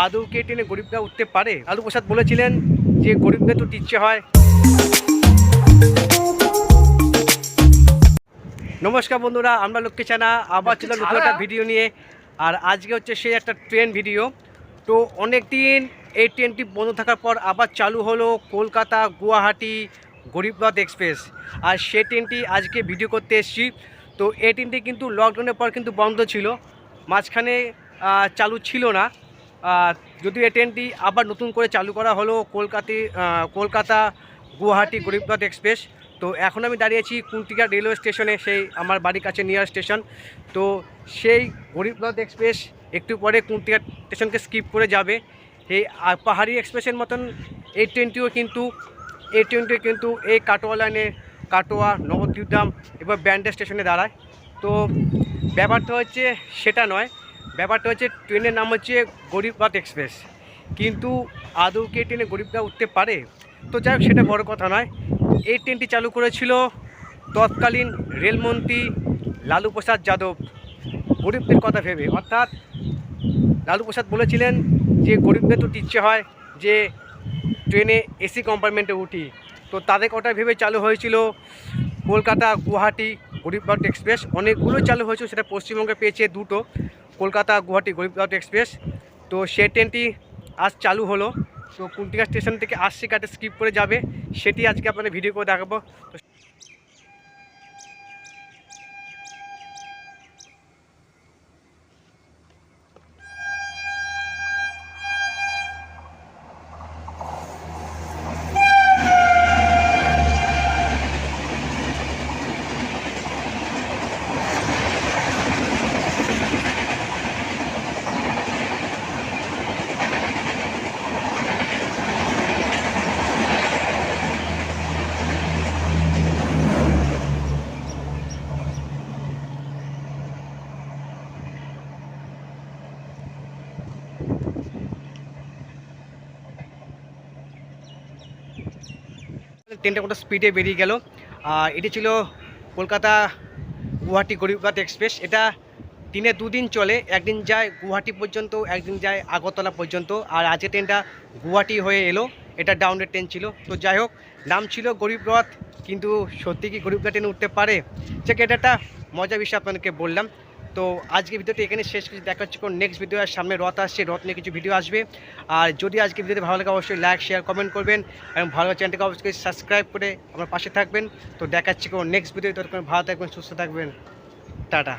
আদৌ কে ট্রেনে গরিবরা উঠতে পারে? লালু প্রসাদ বলেছিলেন যে গরিবদের তো ইচ্ছে হয়। নমস্কার বন্ধুরা আমরা লক্ষ্মী চানা আবার ছিল নতুন একটা ভিডিও নিয়ে। আর আজকে হচ্ছে সেই একটা ট্রেন ভিডিও তো অনেক দিন এই ট্রেনটি বন্ধ থাকার পর আবার চালু হলো কলকাতা গুয়াহাটি গরিবরথ এক্সপ্রেস। আর সেই ট্রেনটি আজকে ভিডিও করতে এসেছি। তো এই ট্রেনটি কিন্তু লকডাউনের পর কিন্তু বন্ধ ছিল। মাঝখানে চালু ছিল না। যদিও এই ট্রেনটি আবার নতুন করে চালু করা হলো কলকাতা কলকাতা গুয়াহাটি গরিবরথ এক্সপ্রেস, তো এখন আমি দাঁড়িয়েছি কুন্তিকা রেলওয়ে স্টেশনে সেই আমার বাড়ির কাছে নিয়ার স্টেশন তো সেই গরিবরথ এক্সপ্রেস একটু পরে কুন্তিকা স্টেশনকে স্কিপ করে যাবে। এই পাহাড়ি এক্সপ্রেসের মতন এই ট্রেনটিও কিন্তু, এই ট্রেনটি কিন্তু এই কাটোয়া লাইনে কাটোয়া নবদ্বীপধাম এবার ব্যান্ডে স্টেশনে দাঁড়ায়। তো ব্যাপারটা হচ্ছে সেটা নয় ব্যাপারটা হচ্ছে ট্রেনের নাম হচ্ছে গরিবরথ এক্সপ্রেস। কিন্তু আদৌ কি ট্রেনে গরিবরা উঠতে পারে? তো যাই হোক, সেটা বড় কথা নয়। এই ট্রেনটি চালু করেছিল তৎকালীন রেলমন্ত্রী লালু প্রসাদ যাদব। গরিবদের কথা ভেবে। অর্থাৎ লালু প্রসাদ বলেছিলেন যে, গরিবদের তো ইচ্ছে হয় যে, ট্রেনে এসি কম্পার্টমেন্টে উঠি। তো তাদের কথা ভেবে চালু হয়েছিল কলকাতা, গুয়াহাটি গরিবরথ এক্সপ্রেস। অনেকগুলো চালু হয়েছিল, সেটা পশ্চিমবঙ্গে পেয়েছে দুটো। কলকাতা গুয়াহাটি গরিবরথ এক্সপ্রেস। তো সে ট্রেনটি আজ চালু হলো। তো কুন্তিকা স্টেশন থেকে আসছে কাটে স্কিপ করে যাবে। সেটি আজকে আপনাদের ভিডিও করে দেখাবো। তো ট্রেনটা কত স্পিডে বেরিয়ে গেল। আর এটি ছিল কলকাতা গুয়াহাটি গরিবরথ এক্সপ্রেস। এটা দিনে দুদিন চলে, একদিন যায় গুয়াহাটি পর্যন্ত, একদিন যায় আগরতলা পর্যন্ত। আর আজকে ট্রেনটা গুয়াহাটি হয়ে এলো, এটা ডাউনের ট্রেন ছিল। তো যাই হোক, নাম ছিল গরিবরথ কিন্তু সত্যি কি গরিবরা ট্রেনে উঠতে পারে? সে এটা একটা মজা বিষয় আপনাদেরকে বললাম। তো আজকে ভিডিওটি এখানে শেষ কিছু দেখা হচ্ছে কোন নেক্সট ভিডিও আর সামনে রথ আসছে, রথ নিয়ে কিছু ভিডিও আসবে। আর যদি আজকে ভিডিওতে ভালো লাগে, অবশ্যই লাইক শেয়ার কমেন্ট করবেন। এবং ভালো চ্যানেলটাকে অবশ্যই সাবস্ক্রাইব করে আমার পাশে থাকবেন। তো দেখাচ্ছি কোন নেক্সট ভিডিও ততক্ষণ ভালো থাকবেন, সুস্থ থাকবেন। টাটা।